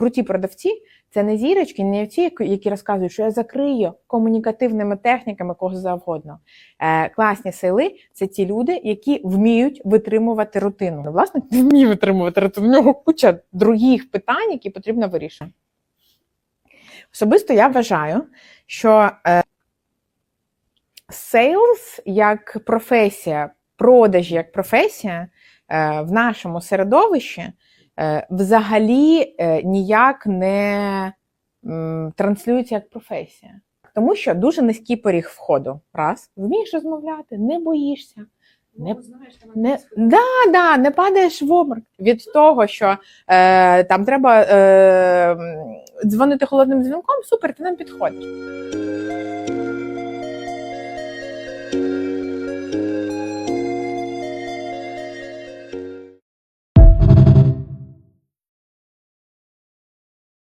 круті продавці це не зірочки, не ті, які розказують, що я закрию комунікативними техніками кого завгодно. Е, класні сили це ті люди, які вміють витримувати рутину. Ну, Власне, не вміє витримувати рутину. В нього куча других питань, які потрібно вирішити. Особисто я вважаю, що е, як професія, продажі як професія е, в нашому середовищі взагалі е, ніяк не транслюється як професія. Тому що дуже низький поріг входу. Раз, вмієш розмовляти, не боїшся. Не, не, да, да, не падаєш в обморок від того, що е, там треба е, дзвонити холодним дзвінком, супер, ти нам підходиш.